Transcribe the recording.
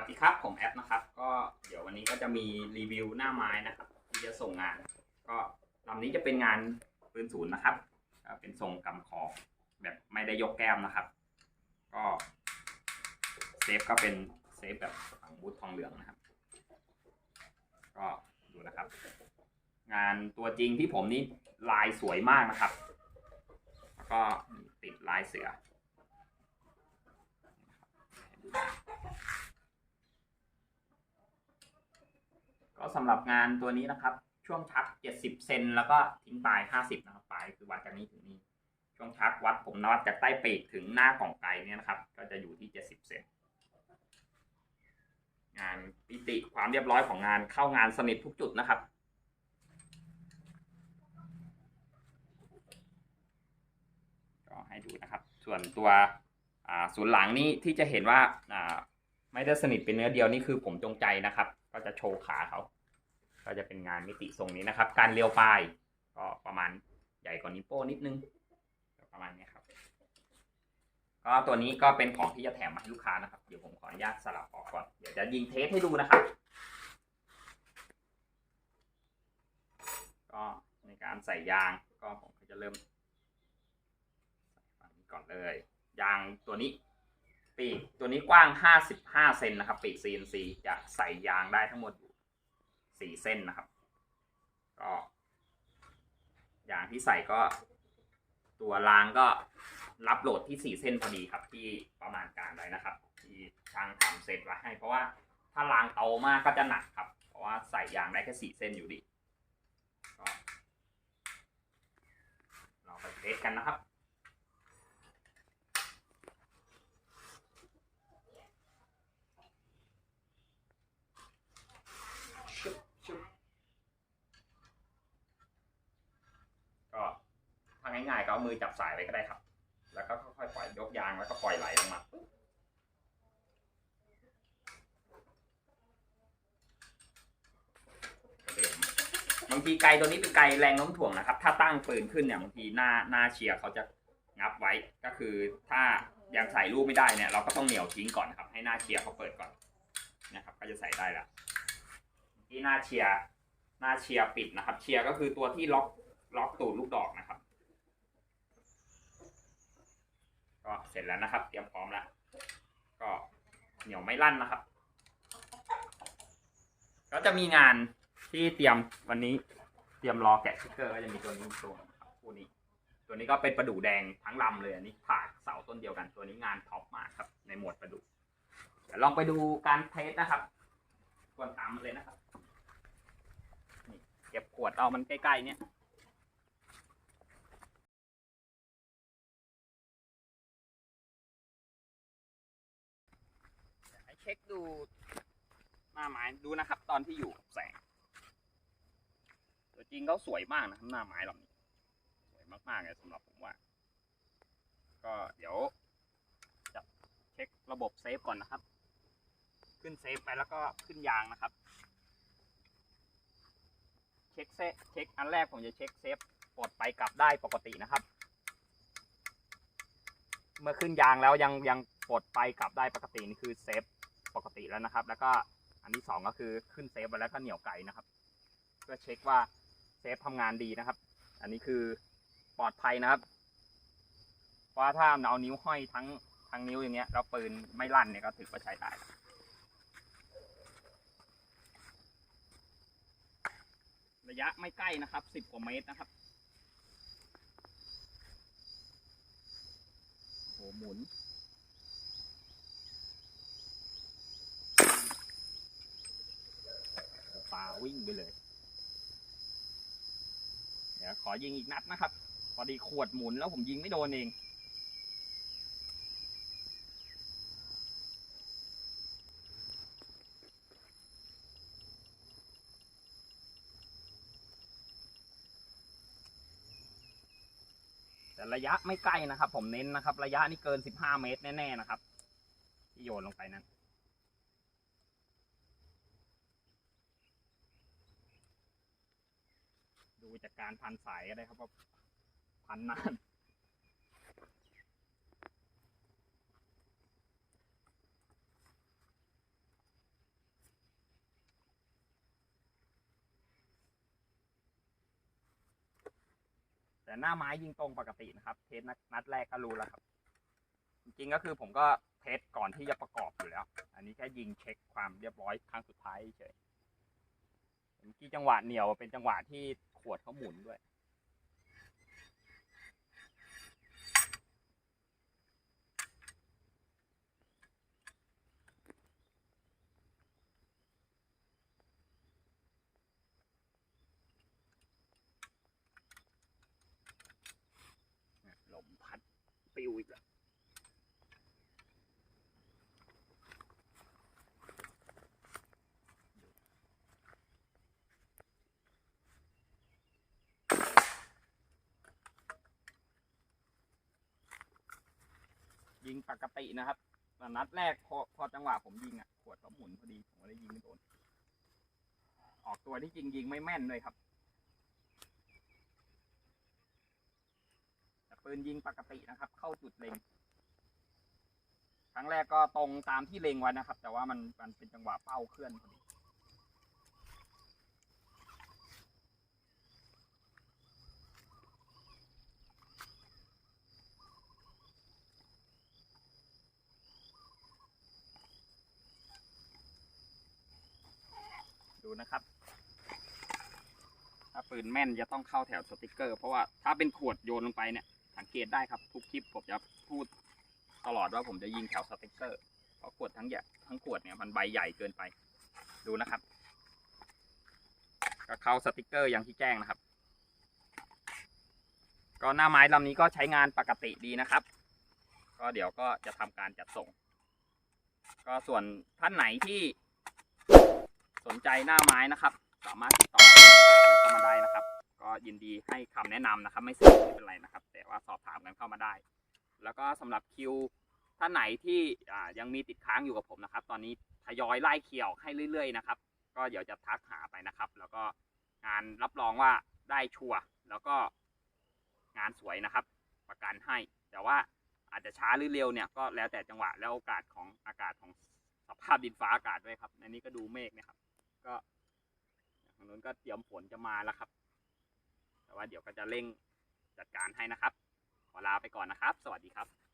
วัสดีครับ ผมแอปนะครับ ก็เดี๋ยววันนี้ก็จะมีรีวิวหน้าไม้นะครับ ที่จะส่งงาน ก็ลำนี้จะเป็นงานปืนศูนย์นะครับ เป็นทรงกำคอแบบไม่ได้ยกแก้มนะครับ ก็เซฟก็เป็นเซฟแบบฝังบูททองเหลืองนะครับ ก็ดูนะครับ งานตัวจริงที่ผมนี่ลายสวยมากนะครับ แล้วก็ติดลายเสือก็ สำหรับงานตัวนี้นะครับ ช่วงชัก 70 เซนแล้วก็ทิ้งปลาย 50 นะครับปลายคือวัดจากนี้ถึงนี้ ช่วงชักวัดผมนวัดจากใต้ปีกถึงหน้ากล่องไก่เนี่ยนะครับ ก็จะอยู่ที่ 70 เซนงานปิติความเรียบร้อยของงานเข้างานสนิททุกจุดนะครับก็ให้ดูนะครับ ส่วนตัวอ่าศูนย์หลังนี้ที่จะเห็นว่าอ่าไม่ได้สนิทเป็นเนื้อเดียวนี่คือผมจงใจนะครับ ก็จะโชว์ขาเขา ก็จะเป็นงานมิติทรงนี้นะครับ การเลี้ยวปลายก็ประมาณใหญ่กว่านิ้วโป้นิดนึงประมาณนี้ครับ ก็ตัวนี้ก็เป็นของที่จะแถมมาให้ลูกค้านะครับ เดี๋ยวผมขออนุญาตสลับออกก่อน เดี๋ยวจะยิงเทสให้ดูนะครับ ก็ในการใส่ยางก็ผมก็จะเริ่มฝั่งนี้ก่อนเลย ยางตัวนี้ ปีกตัวนี้กว้าง 55 เซนนะครับ ปีก CNC จะใส่ยางได้ทั้งหมดอยู่ 4เส้นนะครับ ก็ยางที่ใส่ก็ ตัวรางก็รับโหลดที่4เส้นพอดีครับ ที่ประมาณการไว้นะครับ ที่ช่างทำเสร็จไว้ให้ เพราะว่าถ้ารางโตามากก็จะหนักครับ เพราะว่าใส่ยางได้แค่4เส้นอยู่ดีเราไปเทสกันนะครับชุบก็ทา ง่ายๆก็เอามือจับสายไว้ก็ได้ครับ แล้วก็ค่อยๆปล่อยยกยางแล้วก็ปล่อยไหลลงมาบางทีไกลตัวนี้เป็นไกลแรงน้มถ่วงนะครับ ถ้าตั้งปืนขึ้นเนี่ยบางทีหน้าหน้าเชียร์เขาจะงับไว้ ก็คือถ้ายังใส่ลูกไม่ได้เนี่ยเราก็ต้องเหนี่ยวทิ้งก่อนครับ ให้หน้าเชียร์เขาเปิดก่อนนะครับ ก็จะใส่ได้แล้วที่หน้าเชียร์หน้าเชียร์ปิดนะครับ เชียร์ก็คือตัวที่ล็อกล็อกตูดลูกดอกนะครับ ก็เส ร็จแล้วนะครับ เตรียมพร้อมแล้ว ก็เหนียวไม่ลั่นนะครับ ก็จะมีงานที่เตรียมวันนี้ เตรียมรอแกะสติกเกอร์ก็จะมีตัวนี้ตัวนะครับคู่นี้ ตัวนี้ก็เป็นประดู่แดงทั้งลำเลยอันนี้ผ่าเสาต้นเดียวกัน ตัวนี้งานท็อปมากครับ ในหมวดประดู่เดี๋ยวลองไปดูการเทสนะครับส่วนตามมาเลยนะครับนี่เก็บขวดเอามันใกล้ๆเนี่ย ช็คดูหน้าไม้ดูนะครับ ตอนที่อยู่กับแสงตัวจริงเขาสวยมากนะครับหน้าไม้ลำนี้สวยมากๆเลยสำหรับผมว่า ก็เดี๋ยวจะเช็คระบบเซฟก่อนนะครับ ขึ้นเซฟไปแล้วก็ขึ้นยางนะครับ เช็คเซฟเช็คอันแรกผมจะเช็คเซฟปลดไปกลับได้ปกตินะครับ เมื่อขึ้นยางแล้วยังยังปลดไปกลับได้ปกตินี่คือเซฟ ปกติแล้วนะครับ แล้วก็อันที่สองก็คือขึ้นเซฟไปแล้วก็เหนี่ยวไก่นะครับ เพื่อเช็คว่าเซฟทำงานดีนะครับ อันนี้คือปลอดภัยนะครับ เพราะว่าถ้าเอานิ้วห้อยทั้งทั้งนิ้วอย่างเงี้ยแล้วปืนไม่ลั่นเนี่ยก็ถือว่าใช้ได้ระยะไม่ใกล้นะครับสิบกว่าเมตรนะครับโอ้โหหมุน ปลาวิ่งไปเลย เดี๋ยวข อยิงอีกนัดนะครับพอดีขวดหมุนแล้วผมยิงไม่โดนเองแต่ระยะไม่ใกล้นะครับ ผมเน้นนะครับ ระยะนี่เกิน 15 เมตรแน่ๆนะครับ ที่โยนลงไปนั้น ดูจากการพันสายอะไรครับว่าพันนานแต่หน้าไม้ยิงตรงปกตินะครับ เทสนัดแรกก็รู้แล้วครับ จริงๆก็คือผมก็เทสก่อนที่จะประกอบอยู่แล้ว อันนี้แค่ยิงเช็คความเรียบร้อยครั้งสุดท้ายเฉยที่จังหวะเหนียวเป็นจังหวะที่ วดเขาหมุนด้วย ลมพัดปิวอีกแล้ว ยิงปกตินะครับนัดแรกพอพอจังหวะผมยิงอะขวดเขาหมุนพอดีผมเลยยิงไม่โดนออกตัวที่จริงยิงไม่แม่นด้วยครับแต่ปืนยิงปกตินะครับ เข้าจุดเล็งครั้งแรกก็ตรงตามที่เล็งไว้นะครับ แต่ว่ามันมันเป็นจังหวะเป้าเคลื่อนพอดีดู นะครับ ถ้าปืนแม่นจะต้องเข้าแถวสติกเกอร์ เพราะว่าถ้าเป็นขวดโยนลงไปเนี่ย สังเกตได้ครับทุกคลิปผมจะพูดตลอดว่าผมจะยิงแถวสติกเกอร์เพราะขวดทั้งใหญ่ทั้งขวดเนี่ยมันใบใหญ่เกินไป ดูนะครับ ก็เข้าสติกเกอร์อย่างที่แจ้งนะครับ ก็หน้าไม้ลำนี้ก็ใช้งานปกติดีนะครับ ก็เดี๋ยวก็จะทำการจัดส่ง ก็ส่วนท่านไหนที่ สนใจหน้าไม้นะครับ สามารถติดต่อเข้ามาได้นะครับ ก็ยินดีให้คำแนะนำนะครับ ไม่เสียไม่เป็นไรนะครับ แต่ว่าสอบถามกันเข้ามาได้ แล้วก็สำหรับคิวท่านไหนที่ยังมีติดค้างอยู่กับผมนะครับ ตอนนี้ทยอยไล่เคี่ยวให้เรื่อยๆนะครับ ก็เดี๋ยวจะทักหาไปนะครับ แล้วก็งานรับรองว่าได้ชัวร์แล้วก็งานสวยนะครับ ประกันให้ แต่ว่าอาจจะช้าหรือเร็วเนี่ยก็แล้วแต่จังหวะแล้วโอกาสของอากาศของสภาพดินฟ้าอากาศด้วยครับในนี้ก็ดูเมฆนะครับ ก็ทางนู้นก็เตรียมฝนจะมาแล้วครับ แต่ว่าเดี๋ยวก็จะเร่งจัดการให้นะครับ ขอลาไปก่อนนะครับ สวัสดีครับ